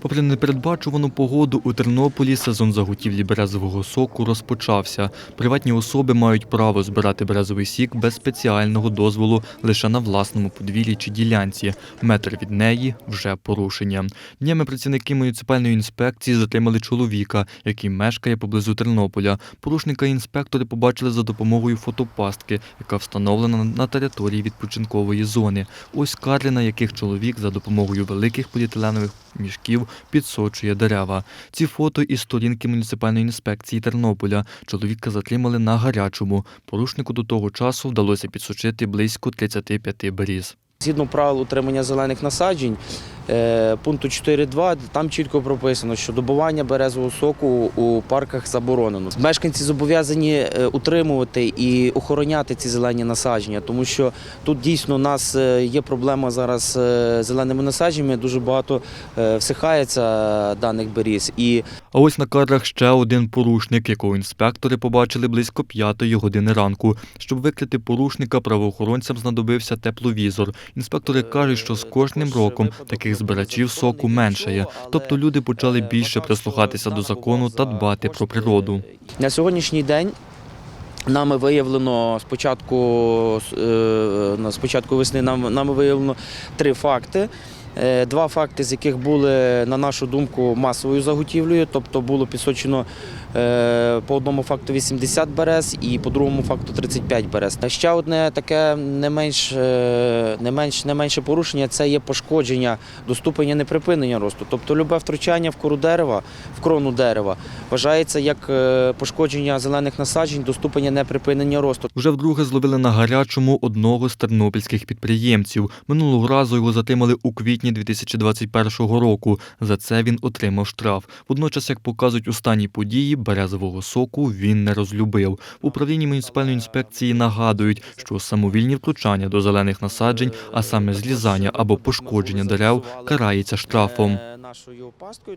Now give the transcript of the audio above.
Попри непередбачувану погоду, у Тернополі сезон заготівлі березового соку розпочався. Приватні особи мають право збирати березовий сік без спеціального дозволу лише на власному подвір'ї чи ділянці. Метр від неї вже порушення. Днями працівники муніципальної інспекції затримали чоловіка, який мешкає поблизу Тернополя. Порушника інспектори побачили за допомогою фотопастки, яка встановлена на території відпочинкової зони. Ось кадри, на яких чоловік за допомогою великих поліетиленових мішків підсочує дерева. Ці фото із сторінки муніципальної інспекції Тернополя. Чоловіка затримали на гарячому. Порушнику до того часу вдалося підсочити близько 35 беріз. Згідно правил утримання зелених насаджень, пункту 4.2, там чітко прописано, що добування березового соку у парках заборонено. Мешканці зобов'язані е, утримувати і охороняти ці зелені насадження, тому що тут дійсно у нас е, є проблема зараз з зеленими насадженнями. Дуже багато е, всихається даних беріз. І А ось на кадрах ще один порушник, якого інспектори побачили близько п'ятої години ранку. Щоб викрити порушника, правоохоронцям знадобився тепловізор. Інспектори кажуть, що з кожним роком таких збирачів соку меншає. Тобто люди почали більше прислухатися до закону та дбати про природу. На сьогоднішній день нами виявлено спочатку, е, спочатку весни нам, нами виявлено три факти. Е, Два факти, з яких були, на нашу думку, масовою заготівлею, тобто було підсочено е, по одному факту 80 берез і по другому факту 35 берез. Ще одне таке не менш, е, не менш, не менше порушення це є пошкодження до ступеня неприпинення росту. Тобто любе втручання в кору дерева, в крону дерева вважається як пошкодження зелених насаджень до ступеня неприпинення росту. Вже вдруге зловили на гарячому одного з тернопільських підприємців. Минулого разу його затримали у квітні 2021 року. За це він отримав штраф. Водночас, як показують останні події, березового соку він не розлюбив. В управлінні муніципальної інспекції нагадують, що самовільні втручання до зелених насаджень, а саме злізання або пошкодження дерев, карається штрафом. Е, Нашою пасткою.